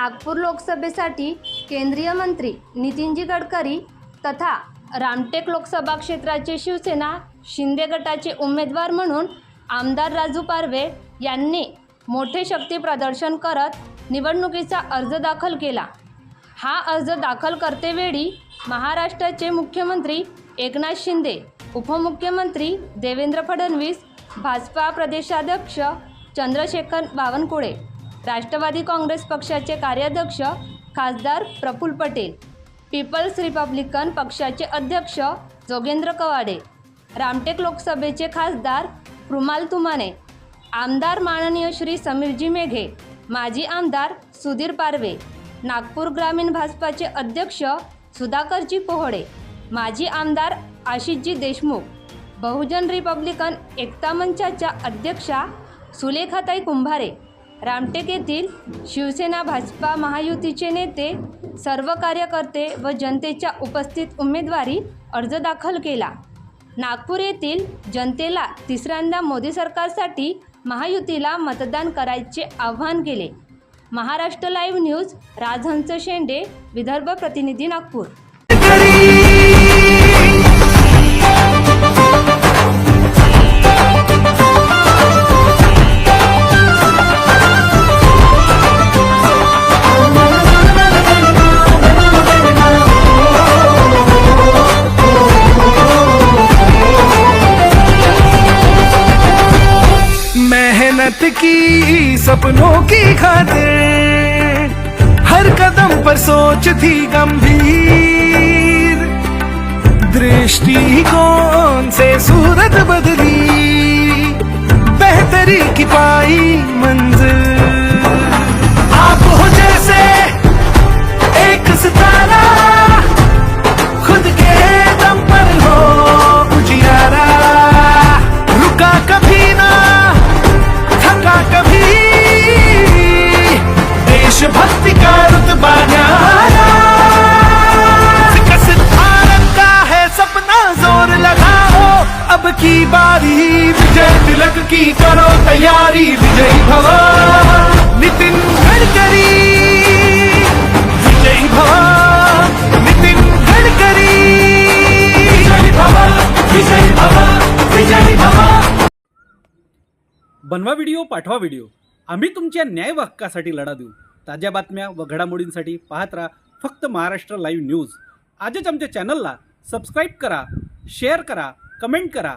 नागपूर लोकसभेसाठी केंद्रीय मंत्री नितीनजी गडकरी तथा रामटेक लोकसभा क्षेत्राचे शिवसेना शिंदे गटाचे उमेदवार म्हणून आमदार राजू पारवे यांनी मोठे शक्ती प्रदर्शन करत निवडणुकीचा अर्ज दाखल केला. हा अर्ज दाखल करतेवेळी महाराष्ट्राचे मुख्यमंत्री एकनाथ शिंदे उपमुख्यमंत्री देवेंद्र फडणवीस भाजपा प्रदेशाध्यक्ष चंद्रशेखर बावनकुळे राष्ट्रवादी काँग्रेस पक्षाचे कार्याध्यक्ष खासदार प्रफुल्ल पटेल पीपल्स रिपब्लिकन पक्षाचे अध्यक्ष जोगेंद्र कवाडे रामटेक लोकसभेचे खासदार कृमाल तुमाने आमदार माननीय श्री समीरजी मेघे माजी आमदार सुधीर पारवे नागपूर ग्रामीण भाजपाचे अध्यक्ष सुधाकरजी पोहळे माजी आमदार आशिषजी देशमुख बहुजन रिपब्लिकन एकता मंचाच्या अध्यक्षा सुलेखाताई कुंभारे रामटेक येथील शिवसेना भाजपा महायुतीचे नेते सर्व कार्यकर्ते व जनतेच्या उपस्थित उमेदवारी अर्ज दाखल केला. नागपूर येथील जनतेला तिसऱ्यांदा मोदी सरकारसाठी महायुतीला मतदान करायचे आवाहन केले. महाराष्ट्र लाईव्ह न्यूज राजहंस शेंडे विदर्भ प्रतिनिधी नागपूर. मेहनत की सपनों की खातिर। हर कदम पर सोच थी गंभीर। दृष्टिकोण से सूरत बदली। बेहतरी की पाई मंजिल। बारी विजय तिलक की करो तैयारी विजय भव। नितिन गडकरी नितिन गडकरी बनवा व्हिडिओ पाठवा व्हिडिओ. आम्ही तुमच्या न्याय लढा देऊ. ताज्या बातम्या व घडामोडींसाठी पाहत राहा फक्त महाराष्ट्र लाईव्ह न्यूज. आजच आमच्या चॅनलला सबस्क्राईब करा शेअर करा कमेंट करा.